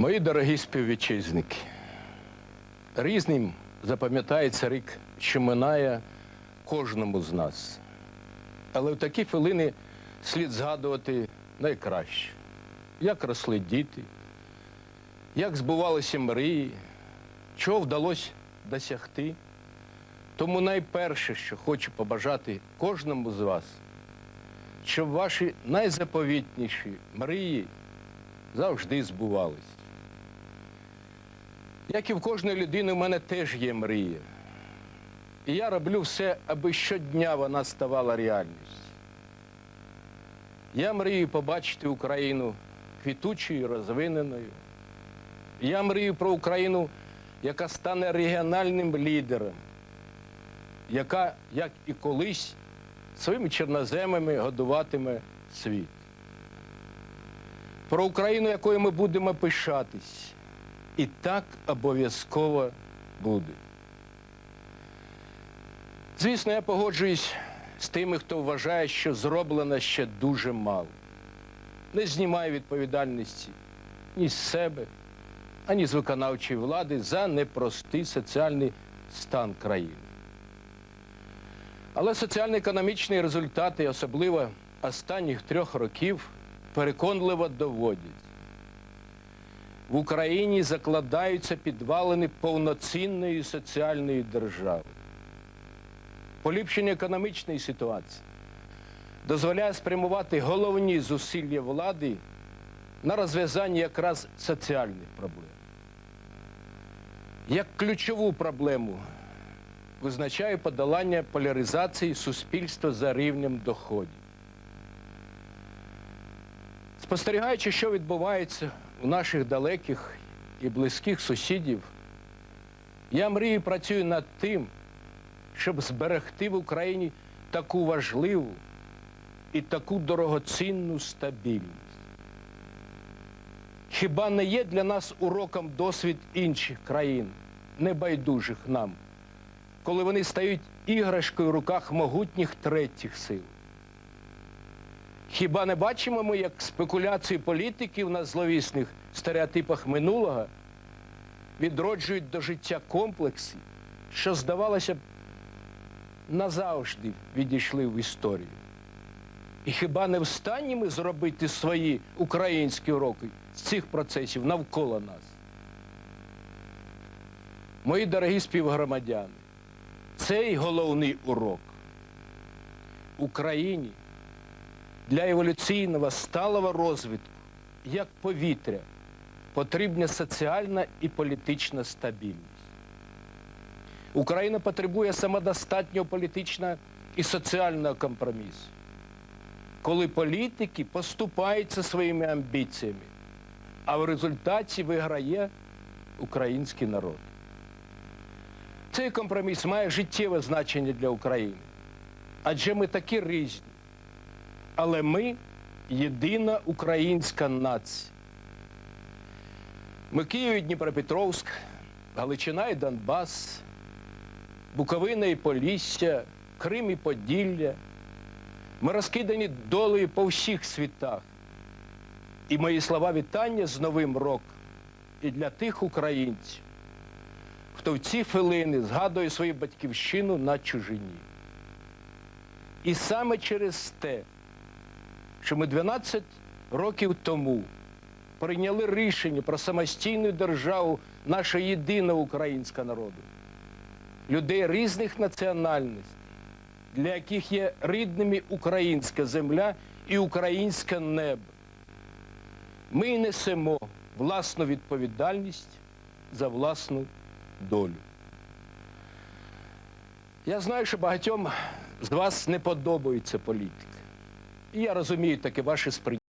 Мої дорогі співвітчизники, різним запам'ятається рік, що минає кожному з нас. Але в такі хвилини слід згадувати найкраще, як росли діти, як збувалися мрії, чого вдалося досягти. Тому найперше, що хочу побажати кожному з вас, щоб ваші найзаповітніші мрії завжди збувались. Як і в кожної людини, в мене теж є мрія. І я роблю все, аби щодня вона ставала реальністю. Я мрію побачити Україну квітучою, розвиненою. Я мрію про Україну, яка стане регіональним лідером, яка, як і колись, своїми чорноземами годуватиме світ. Про Україну, якою ми будемо пишатись. І так обов'язково буде. Звісно, я погоджуюсь з тими, хто вважає, що зроблено ще дуже мало. Не знімаю відповідальності ні з себе, ані з виконавчої влади за непростий соціальний стан країни. Але соціально-економічні результати, особливо останніх трьох років, переконливо доводять. В Україні закладаються підвалини повноцінної соціальної держави. Поліпшення економічної ситуації дозволяє спрямувати головні зусилля влади на розв'язання якраз соціальних проблем. Як ключову проблему визначає подолання поляризації суспільства за рівнем доходів. Спостерігаючи, що відбувається у наших далеких і близьких сусідів, я мрію працюю над тим, щоб зберегти в Україні таку важливу і таку дорогоцінну стабільність. Хіба не є для нас уроком досвід інших країн, небайдужих нам, коли вони стають іграшкою в руках могутніх третіх сил? Хіба не бачимо ми, як спекуляції політиків на зловісних стереотипах минулого відроджують до життя комплекси, що, здавалося б, назавжди відійшли в історію? І хіба не встані ми зробити свої українські уроки з цих процесів навколо нас? Мої дорогі співгромадяни, цей головний урок Україні для еволюційного сталого розвитку, як повітря, потрібна соціальна і політична стабільність. Україна потребує самодостатнього політичного і соціального компромісу, коли політики поступаються своїми амбіціями, а в результаті виграє український народ. Цей компроміс має життєве значення для України, адже ми такі різні. Але ми єдина українська нація. Ми Київ і Дніпропетровськ, Галичина і Донбас, Буковина і Полісся, Крим і Поділля. Ми розкидані долею по всіх світах. І мої слова вітання з Новим роком і для тих українців, хто в ці хвилини згадує свою батьківщину на чужині. І саме через те, що ми 12 років тому прийняли рішення про самостійну державу нашого єдиного українського народу, людей різних національностей, для яких є рідними українська земля і українське небо. Ми несемо власну відповідальність за власну долю. Я знаю, що багатьом з вас не подобається політика. І я розумію таке ваше сприйняття.